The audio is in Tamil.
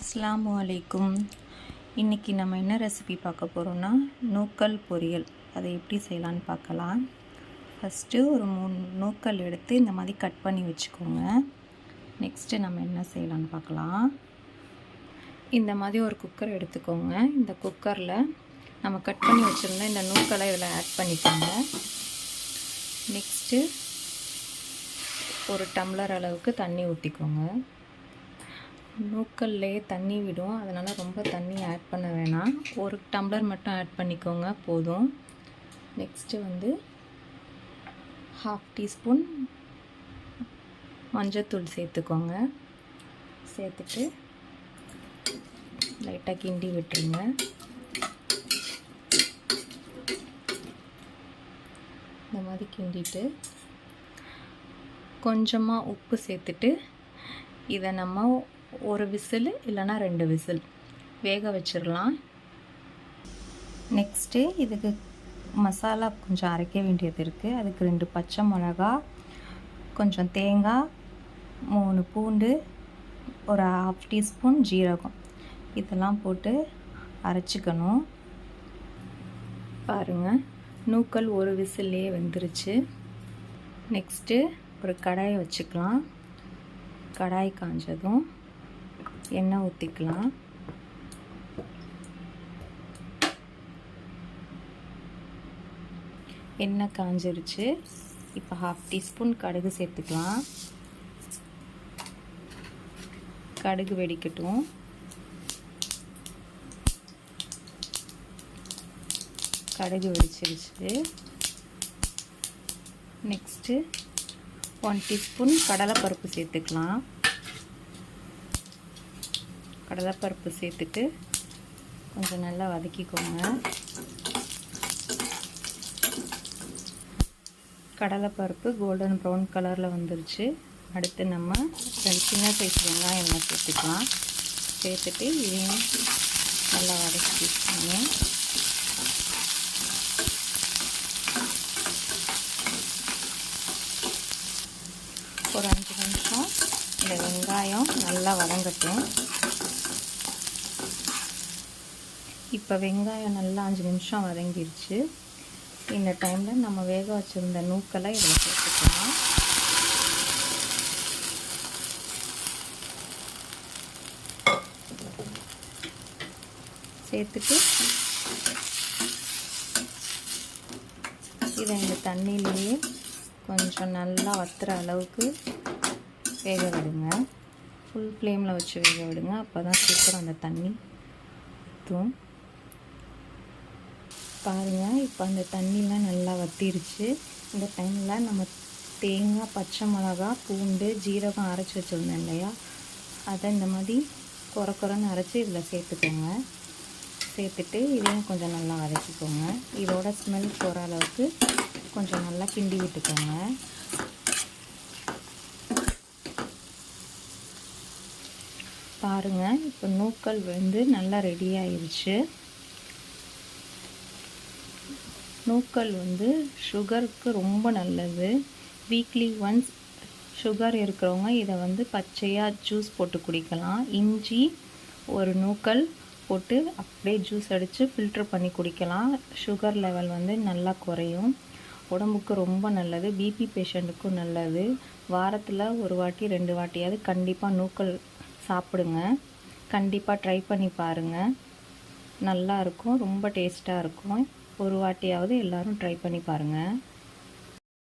அஸ்ஸலாமு அலைக்கும் இன்றைக்கி நம்ம என்ன ரெசிபி பார்க்க போகிறோம்னா நூக்கல் பொரியல். அதை எப்படி செய்யலான்னு பார்க்கலாம். ஃபஸ்ட்டு ஒரு மூணு நூக்கல் எடுத்து இந்த மாதிரி கட் பண்ணி வச்சுக்கோங்க. நெக்ஸ்ட்டு நம்ம என்ன செய்யலான்னு பார்க்கலாம். இந்த மாதிரி ஒரு குக்கர் எடுத்துக்கோங்க. இந்த குக்கரில் நம்ம கட் பண்ணி வச்சுருந்தா இந்த நூக்கலை இதில் ஆட் பண்ணிக்கோங்க. நெக்ஸ்ட்டு ஒரு டம்ளர் அளவுக்கு தண்ணி ஊற்றிக்கோங்க நூக்கல்லே தண்ணி விடும். அதனால் ரொம்ப தண்ணி ஆட் பண்ண வேணாம். ஒரு டம்ளர் மட்டும் ஆட் பண்ணிக்கோங்க போதும். நெக்ஸ்ட்டு வந்து ஹாஃப் டீஸ்பூன் மஞ்சத்தூள் சேர்த்துக்கோங்க. சேர்த்துட்டு லைட்டாக கிண்டி விட்டுருங்க. இந்த மாதிரி கிண்டிட்டு கொஞ்சமாக உப்பு சேர்த்துட்டு இதை நம்ம ஒரு விசில் இல்லைன்னா ரெண்டு விசில். வேக வச்சிடலாம் நெக்ஸ்ட்டு இதுக்கு மசாலா கொஞ்சம் அரைக்க வேண்டியது இருக்குது அதுக்கு ரெண்டு பச்சை மிளகா கொஞ்சம் தேங்காய் மூணு பூண்டு ஒரு ஹாஃப் டீஸ்பூன் ஜீரகம். இதெல்லாம் போட்டு அரைச்சிக்கணும். பாருங்கள் நூக்கல் ஒரு விசில்லையே வெந்துருச்சு. நெக்ஸ்ட்டு ஒரு கடாயை வச்சுக்கலாம். கடாய் காஞ்சதும். எண்ணெய் ஊற்றிக்கலாம் எண்ணெய் காஞ்சிருச்சு. இப்போ ஹாஃப் டீஸ்பூன் கடுகு சேர்த்துக்கலாம். கடுகு வெடிக்கட்டும். கடுகு வெடிச்சிருச்சு. நெக்ஸ்ட்டு ஒன் டீஸ்பூன் கடலைப்பருப்பு சேர்த்துக்கலாம். கடலைப்பருப்பு சேர்த்துட்டு கொஞ்சம் நல்லா வதக்கிக்கோங்க. கடலைப்பருப்பு கோல்டன் ப்ரௌன் கலரில் வந்துருச்சு. அடுத்து நம்ம சின்ன சைஸ் வெங்காயம் எல்லாம் சேர்த்துக்கலாம். சேர்த்துட்டு இதையும் நல்லா வதக்கிக்கோங்க ஒரு அஞ்சு நிமிஷம் இந்த வெங்காயம் நல்லா வதங்கட்டும். இப்போ வெங்காயம் நல்லா அஞ்சு நிமிஷம் வதங்கிருச்சு. இந்த டைமில் நம்ம வேக வச்சுருந்த நூக்கெல்லாம் இதில் சேர்த்துக்கலாம். சேர்த்துட்டு இதை இந்த தண்ணியிலேயே கொஞ்சம் நல்லா வத்துற அளவுக்கு வேக விடுங்க. ஃபுல் ஃப்ளேமில் வச்சு வேக விடுங்க. அப்போ தான் சீக்கிரம் அந்த தண்ணி ஊற்றும் பாருங்கள் இப்போ அந்த தண்ணிலாம் நல்லா வத்திருச்சு. இந்த டைமில் நம்ம தேங்காய் பச்சை மிளகா பூண்டு ஜீரகம் அரைச்சி வச்சுருந்தேன் இல்லையா? அதை இந்த மாதிரி குறை குறைன்னு அரைச்சி இதில் சேர்த்துக்கோங்க. சேர்த்துட்டு இதையும் கொஞ்சம் நல்லா வதக்கிக்கோங்க. இதோட ஸ்மெல் போகிற அளவுக்கு கொஞ்சம் நல்லா கிண்டி விட்டுக்கோங்க. பாருங்கள் இப்போ நூக்கல் வந்து நல்லா ரெடி ஆயிடுச்சு நூக்கல் வந்து சுகருக்கு ரொம்ப நல்லது. வீக்லி ஒன்ஸ் சுகர் இருக்கிறவங்க இதை வந்து பச்சையாக ஜூஸ் போட்டு குடிக்கலாம். இஞ்சி ஒரு நூக்கல் போட்டு அப்படியே ஜூஸ் அடித்து ஃபில்ட்ரு பண்ணி குடிக்கலாம். சுகர் லெவல் வந்து நல்லா குறையும். உடம்புக்கு ரொம்ப நல்லது. பிபி பேஷண்ட்டுக்கும் நல்லது. வாரத்தில் ஒரு வாட்டி ரெண்டு வாட்டியாவது கண்டிப்பாக நூக்கல் சாப்பிடுங்க. கண்டிப்பாக ட்ரை பண்ணி பாருங்கள் நல்லா இருக்கும். ரொம்ப டேஸ்ட்டாக இருக்கும். ஒரு வாட்டியாவது எல்லோரும் ட்ரை பண்ணி பாருங்கள்